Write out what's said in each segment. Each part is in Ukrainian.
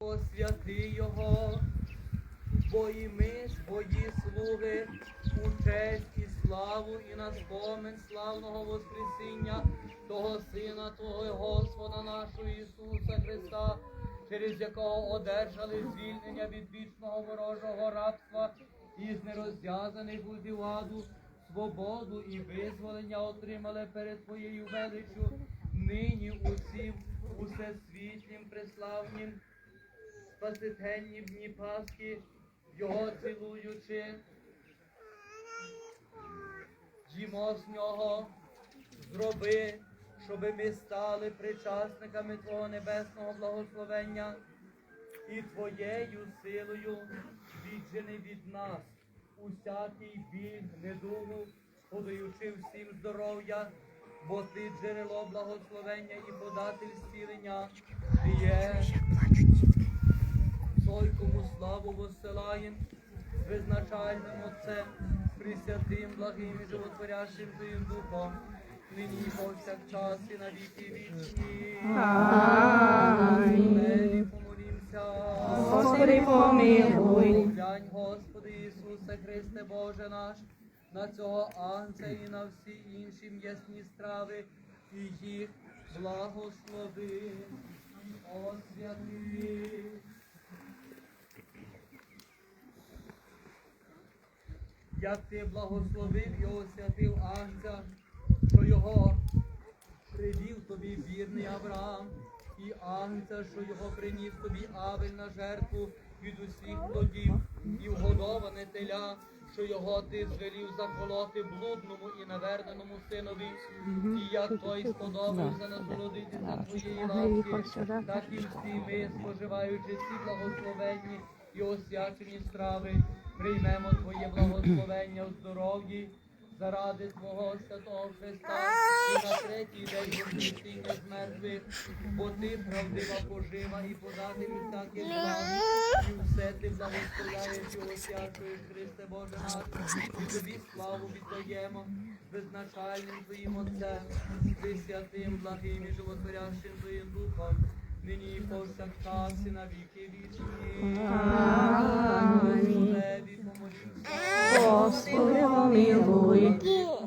освяти його, бо і ми твої слуги, у честь і славу, і на спомин славного Воскресіння того Сина Твого Господа нашого Ісуса Христа, через якого одержали звільнення від вічного ворожого рабства і з нерозв'язаних аду, свободу і визволення отримали перед Твоєю величчю, нині усім усесвітнім преславнім спасительні дні Пасхи, його цілуючи, їмо з нього, зроби, щоби ми стали причасниками Твого небесного благословення і Твоєю силою віджени від нас усякий біль, недугу, подаючи всім здоров'я, бо ти джерело благословення і податель зцілення, ти є той, кому славу воссилаєм, з визначальним Отцем, присвятим, благим і животворящим Твоїм Духом, нині і повсякчас і на віки вічні. Амінь. Господи, помилуй. Глянь, Господи Ісусе Христе Боже наш, на цього анця і на всі інші м'ясні страви, і їх благослови освяти. Як ти благословив і освятив анця, що його привів тобі вірний Авраам, і агнця, що його приніс тобі Авель на жертву від усіх плодів, і вгодоване теля, що його ти звелів заколоти блудному і наверненому синові, і як той сподобався насолодитися твоєї ласки, так і всі ми, споживаючи ці благословенні і освячені страви, приймемо Твоє благословення у здоров'ї заради Твого святого Христа. І на третій день воскресіння з мертвих, бо ти правдива пожива і подати всяке благо, і все ти благословляєш і освячуєш, Христе Боже наш, і тобі славу віддаємо безначальним Твоїм Отцем, присвятим, благим і животворящим Твоїм Духом, нині повсякчас і на віки вічні. Господеві помолімся. Господи, помилуй.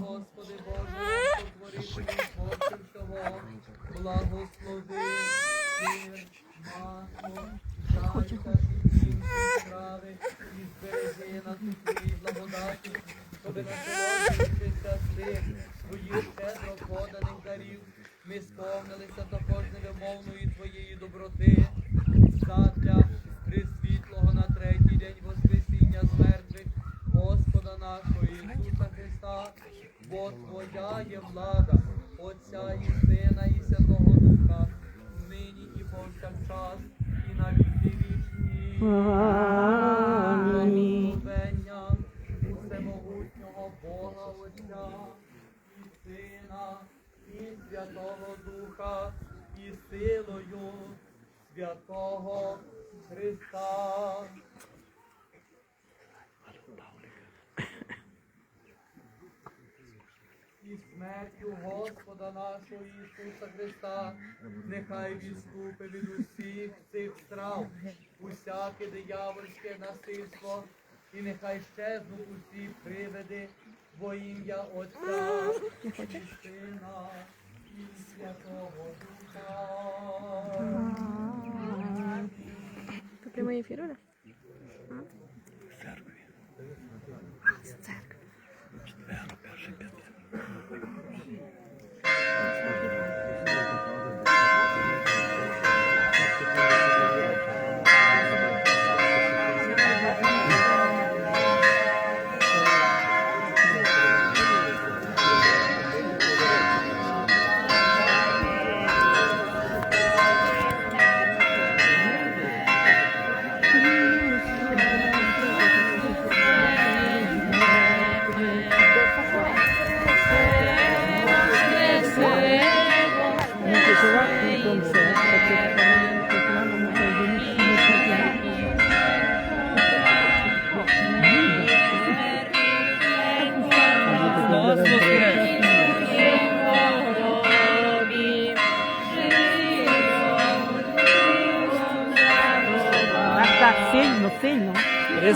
Господи Боже, сотворителю творців всього, благослови масло, жалька і збережи нас у благодаті, щоби насолоджуючися цих своїх щедро поданих дарів, ми сповнилися також невимовної твоєї доброти, задля присвітлого на третій день Воскресіння з мертвих, Господа нашого Ісуса Христа, бо Твоя є влада, Отця і Сина, і Святого Духа, нині і повсякчас, і на віки вічні. Амінь. Благословення Всемогутнього Бога Отця, і Сина, і Святого Духа, і силою Святого Христа. І смертю Господа нашого Ісуса Христа, нехай відступи від усіх цих страв, усяке диявольське насильство, і нехай щезнуть усі привиди во ім'я Отця і Сина і Святого Духа. Це прямий ефір, Оля?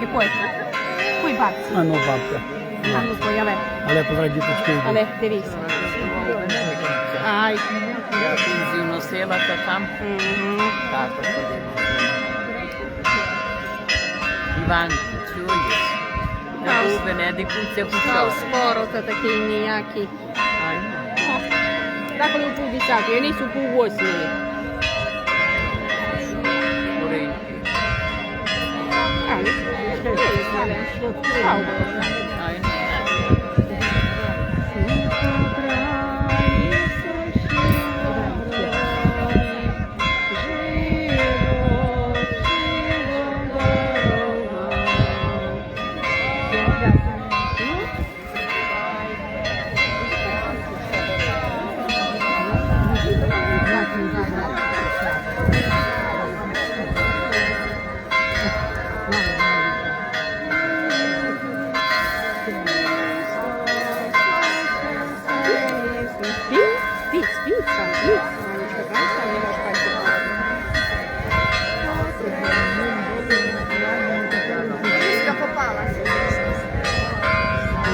Мені на ручки, пой. Пуй бабці. А ну, бабка. А ну пой, але, Але позаді діточки йдуть. але дивись. Ай. Я бензин носила, то там Мгм. так ходила. Іван, чуєш? Так. Я був у Венедику, це Став кусав. скоро, то такий ніякий. Так коли пів десятої, я несу пів восьмої. Ну, але став було. Спи,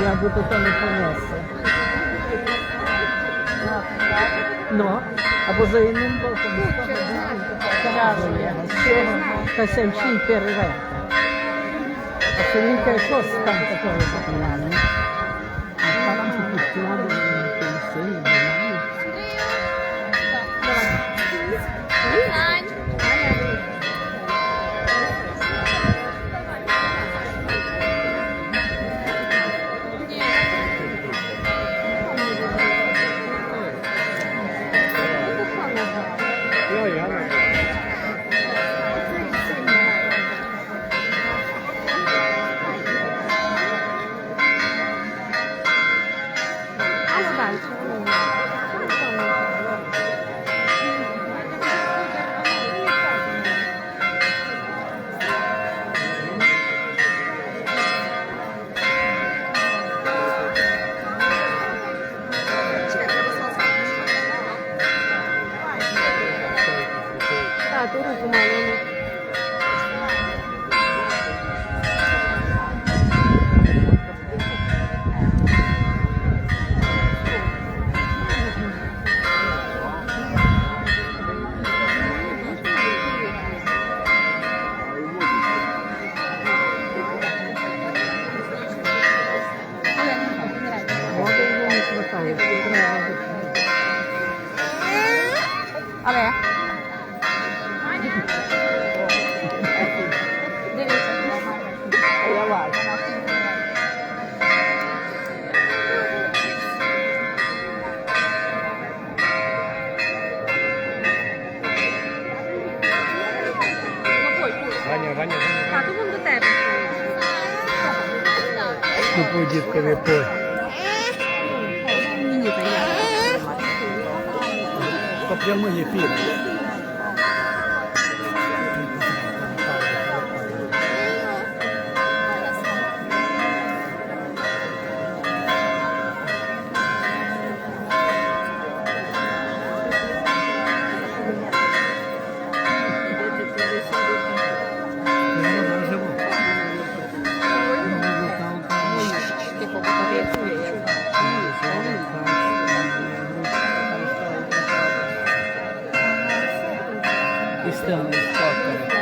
Я би тут не понесла. Ну, або за інним боком. Та се всі перерета. А Селінка і щось там такого популярне. По прямий estamos.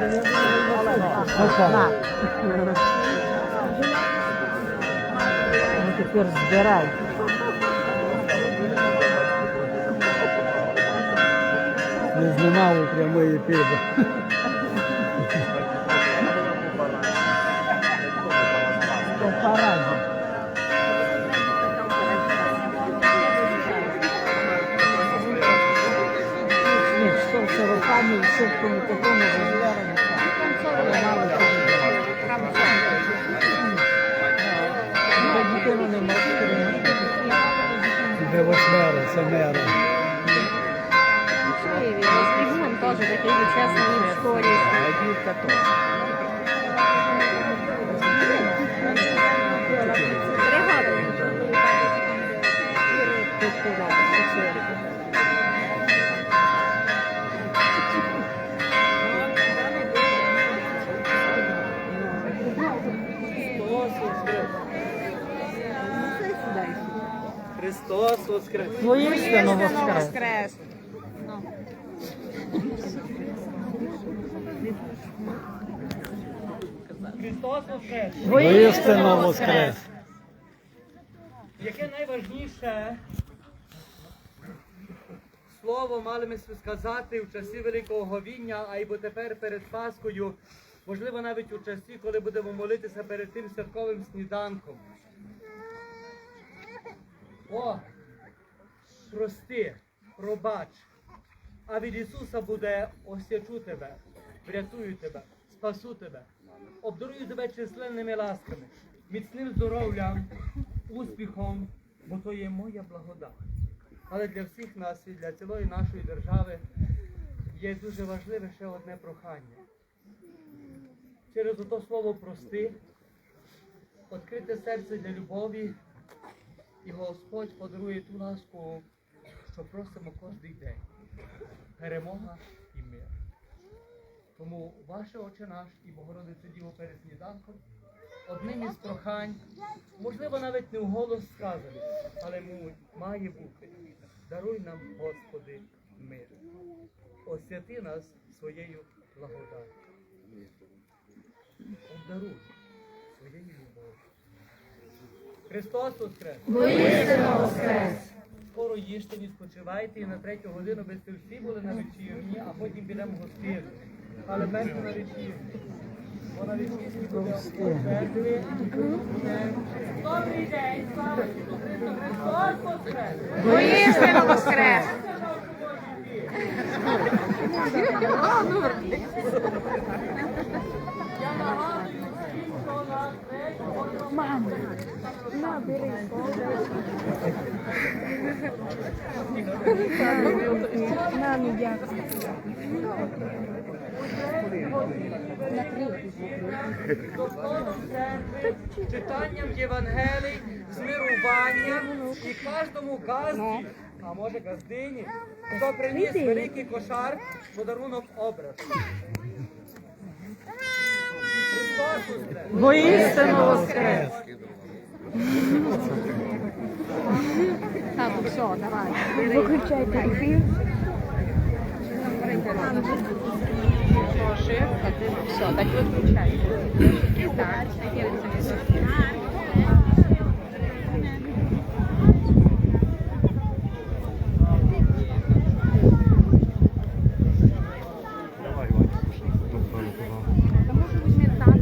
Ну тепер збирай. Не знімав у прямий ефір. Ні, що все руками, все в тому такому Де восьмеро, семеро. Бігун теж такий чесний в школі. Дітка то. Три роки. Тут сказати, що це. Христос воскрес! Воістину воскрес. Христос воскрес! Воістину воскрес. Яке найважніше слово мали ми сказати в часі Великого Говіння, а й бо тепер перед Паскою, можливо, навіть у часі, коли будемо молитися перед тим святковим сніданком. О, прости, пробач. А від Ісуса буде осячу тебе, врятую тебе, спасу тебе, обдарую тебе численними ласками, міцним здоров'ям, успіхом, бо то є моя благодать. Але для всіх нас і для цілої нашої держави є дуже важливе ще одне прохання. Через ото слово прости, відкрите серце для любові, і Господь подарує ту ласку, що просимо кожен день. Перемога і мир. Тому ваше Отче наш і Богородице Діво перед сніданком одним із прохань, можливо, навіть не вголос сказаний, але має бути. Даруй нам, Господи, мир. Освяти нас своєю благодаттю. Обдаруй своєю. Христос Воскрес! Воскрес! Скоро їжте, відпочивайте і на третю годину ви всі були на вечірні, а потім підемо в гостину. Але перше на вечірні. Бо на вечірні буде у. Добрий день, слава Ісусу Христу, Христос Воскрес! Воістину воскрес. Я нагадую всім, що на третю Мамі дякую. читанням Євангелій, змируванням і кожному газді, а може газдині, хто приніс великий кошар, подарунок образ. Воістину воскрес! Так, все, давай. Виключайте ефір. Все, так виключайте. Так, Тому що візьми тата.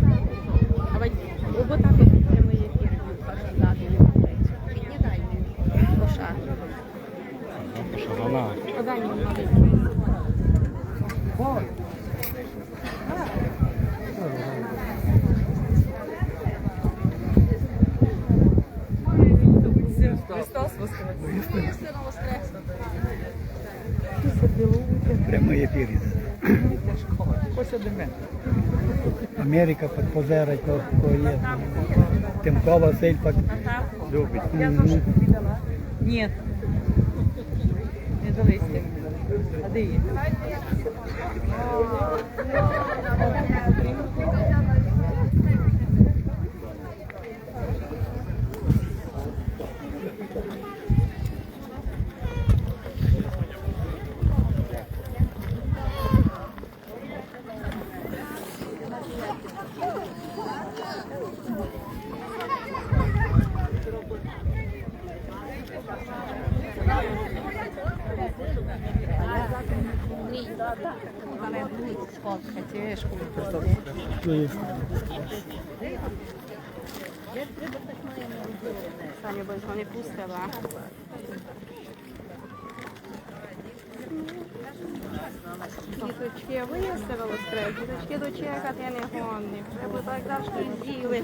Давай, бо тато прямий ефір. Перший дати не дай мені. Коша. Подай мені маленький. Христос воскрес. Істинно воскрес. Прямий ефір Америка під позерить, то то є. Тимко Василь під любить. Мгм. Ні. Не дивися. А де є? Саня, бо його не пустила. Діточки, виїздили воскрес, діточки дочекати не гонні. Треба так завжди з'їли.